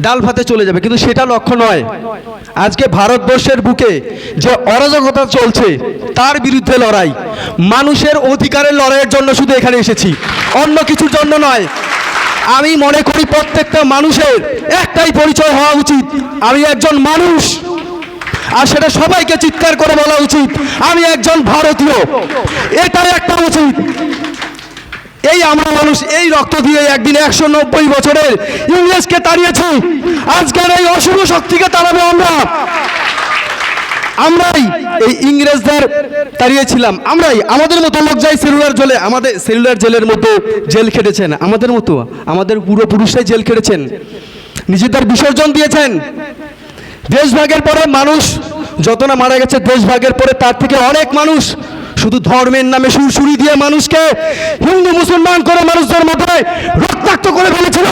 ডাল ভাতে চলে যাবে, কিন্তু সেটা লক্ষ্য নয়। আজকে ভারতবর্ষের বুকে যে অরাজকতা চলছে, তার বিরুদ্ধে লড়াই। মানুষের অধিকারের লড়াইয়ের জন্য শুধু এখানে এসেছি, অন্য কিছুর জন্য নয়। আমি মনে করি প্রত্যেকটা মানুষের একটাই পরিচয় হওয়া উচিত, আমি একজন মানুষ। আর সেটা সবাইকে চিৎকার করে বলা উচিত, আমি একজন ভারতীয়। এটাই একটা উচিত। এই আমরা মানুষ, এই রক্ত দিয়ে একদিন একশো নব্বই বছরের ইংরেজকে তাড়িয়েছি। আজকের এই অশুভ শক্তিকে তাড়াবে আমরা। আমরাই এই ইংরেজদের তাড়িয়েছিলাম। আমরাই, আমাদের মতো লোক যাই সেলুলার জেলে, আমাদের সেলুলার জেলের মতো জেল খেটেছেন। আমাদের মতো, আমাদের পূর্বপুরুষরাই জেল খেটেছেন। নিজেদের বিসর্জন দিয়েছেন। দেশভাগের পরে মানুষ, যত না মারা গেছে, দেশভাগের পরে তার থেকে অনেক মানুষ শুধু ধর্মের নামে সুরসুরি দিয়ে মানুষকে হিন্দু, মুসলমান করে মানুষদের মধ্যে রক্তাক্ত করে ফেলেছিল।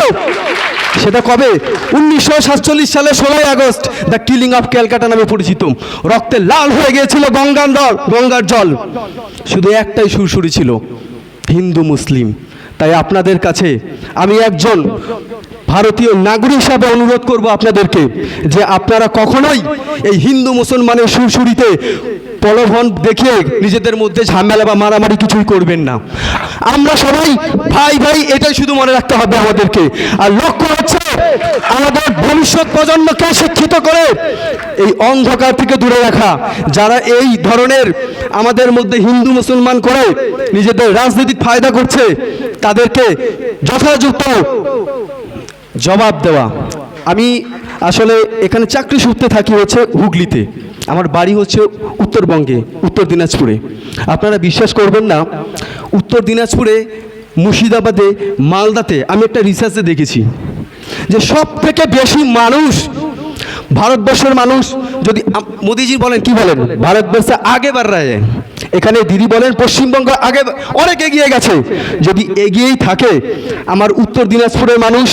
সেটা কবে? উনিশশো সাতচল্লিশ সালে ষোলোই আগস্ট, দ্য কিলিং অফ ক্যালকাটা নামে পরিচিত। রক্তে লাল হয়ে গিয়েছিল গঙ্গার জল গঙ্গার জল। শুধু একটাই সুরসুরি ছিল, হিন্দু, মুসলিম। তাই আপনাদের কাছে আমি একজন ভারতীয় নাগরিক হিসাবে অনুরোধ করব আপনাদেরকে যে আপনারা কখনোই এই হিন্দু, মুসলমানের সুরসুরিতে প্রলোভন দেখে নিজেদের মধ্যে ঝামেলা বা মারামারি কিছুই করবেন না। আমরা সবাই, ভাই ভাই, এটাই শুধু মনে রাখতে হবে আমাদেরকে। আর লক্ষ্য হচ্ছে, আমাদের ভবিষ্যৎ প্রজন্মকে শিক্ষিত করে এই অন্ধকার থেকে দূরে রাখা। যারা এই ধরনের আমাদের মধ্যে হিন্দু, মুসলমান করে নিজেদের রাজনৈতিক ফায়দা করছে, তাদেরকে যথাযথ জবাব দেওয়া। আমি আসলে এখানে চাকরি সূত্রে থাকি হচ্ছে হুগলিতে। আমার বাড়ি হচ্ছে উত্তরবঙ্গে, উত্তর দিনাজপুরে। আপনারা বিশ্বাস করবেন না, উত্তর দিনাজপুরে, মুর্শিদাবাদে, মালদাতে আমি একটা রিসার্চে দেখেছি যে সব থেকে বেশি মানুষ, ভারতবর্ষের মানুষ যদি মোদিজি বলেন, কি বলেন? ভারতবর্ষে আগে বার যায় এখানে দিদি বলেন পশ্চিমবঙ্গ আগে অনেক এগিয়ে গেছে। যদি এগিয়েই থাকে, আমার উত্তর দিনাজপুরের মানুষ,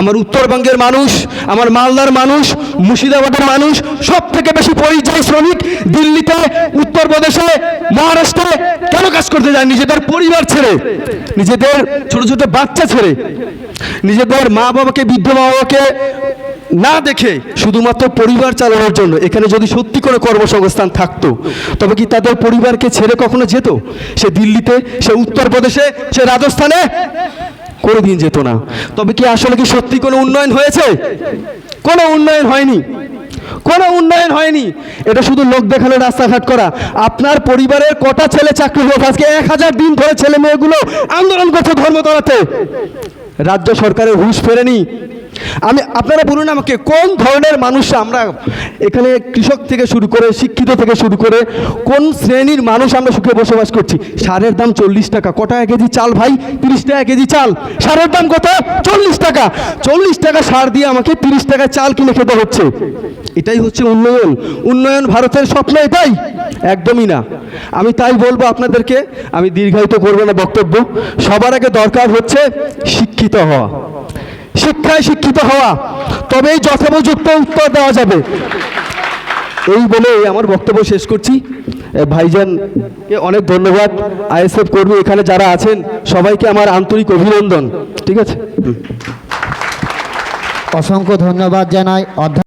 আমার উত্তরবঙ্গের মানুষ, আমার মালদার মানুষ, মুর্শিদাবাদের মানুষ সব থেকে বেশি পরিযায়ী শ্রমিক দিল্লিতে, উত্তরপ্রদেশে, মহারাষ্ট্রে কেন কাজ করতে যায়? নিজেদের পরিবার ছেড়ে, নিজেদের ছোট ছোট বাচ্চা ছেড়ে, নিজেদের মা বাবাকে বৃদ্ধ মা বাবাকে না দেখে শুধুমাত্র পরিবার চালানোর জন্য এখানে যদি সত্যি করে কর্মসংস্থান থাকতো, তবে কি তাদের পরিবারকে ছেড়ে কখনো যেত? সে দিল্লিতে, সে উত্তরপ্রদেশে, সে রাজস্থানে কোনো দিন যেত না। তবে কি আসলে কি সত্যি কোনো উন্নয়ন হয়েছে? কোনো উন্নয়ন হয়নি। কোনো উন্নয়ন হয়নি। এটা শুধু লোক দেখানো রাস্তাঘাট করা। আপনার পরিবারের কটা ছেলে চাকরি হোক আজকে এক হাজার দিন ধরে ছেলে মেয়েগুলো আন্দোলন করছে ধর্মতলাতে রাজ্য সরকারের হুঁশ ফেরেনি। আমি, আপনারা বলুন আমাকে, কোন ধরনের মানুষ আমরা এখানে কৃষক থেকে শুরু করে, শিক্ষিত থেকে শুরু করে, কোন শ্রেণির মানুষ আমরা সুখে বসবাস করছি? সারের দাম চল্লিশ টাকা। ক টাকা কেজি চাল ভাই? তিরিশ টাকা কেজি চাল। সারের দাম কত? চল্লিশ টাকা। চল্লিশ টাকা সার দিয়ে আমাকে তিরিশ টাকা চাল কিনে খেতে হচ্ছে। এটাই হচ্ছে উন্নয়ন। উন্নয়ন ভারতের স্বপ্ন এটাই। একদমই না। আমি তাই বলব আপনাদেরকে, আমি দীর্ঘায়িত করব না বক্তব্য। সবার আগে দরকার হচ্ছে শিক্ষিত হওয়া। শিক্ষায় শিক্ষিত হওয়া, তবেই যথোপযুক্ত উত্তর দেওয়া যাবে। এই বলে আমার বক্তব্য শেষ করছি। ভাইজান ভাইজানকে অনেক ধন্যবাদ। আইএসএফ কর্মী এখানে যারা আছেন, সবাইকে আমার আন্তরিক অভিনন্দন। ঠিক আছে? অসংখ্য ধন্যবাদ জানাই। অধ্যক্ষ